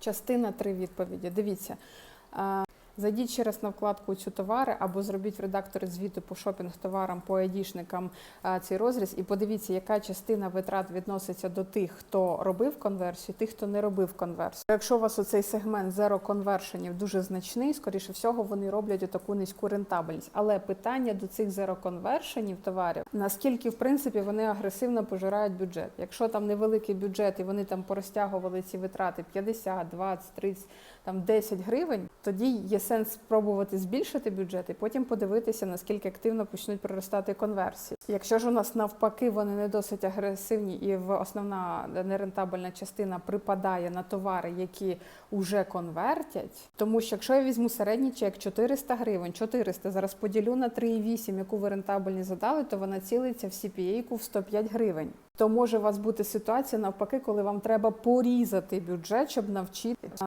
Частина три відповіді. Дивіться. Зайдіть ще раз на вкладку цю товари або зробіть в редакторі звіту по шопінг товарам, по айдішникам цей розріз і подивіться, яка частина витрат відноситься до тих, хто робив конверсію, тих, хто не робив конверсію. Якщо у вас оцей сегмент зеро конвершенів дуже значний, скоріше всього, вони роблять таку низьку рентабельність. Але питання до цих зеро конвершенів товарів, наскільки в принципі вони агресивно пожирають бюджет. Якщо там невеликий бюджет і вони там порозтягували ці витрати 50, 20, 30, там 10 гривень, тоді є сенс спробувати збільшити бюджет і потім подивитися, наскільки активно почнуть приростати конверсії. Якщо ж у нас навпаки вони не досить агресивні, і в основна нерентабельна частина припадає на товари, які вже конвертять. Тому що якщо я візьму середній чек 400 гривень, 400 зараз поділю на 3,8, яку ви рентабельність задали, то вона цілиться в CPA-ку в 105 гривень. То може у вас бути ситуація навпаки, коли вам треба порізати бюджет, щоб навчити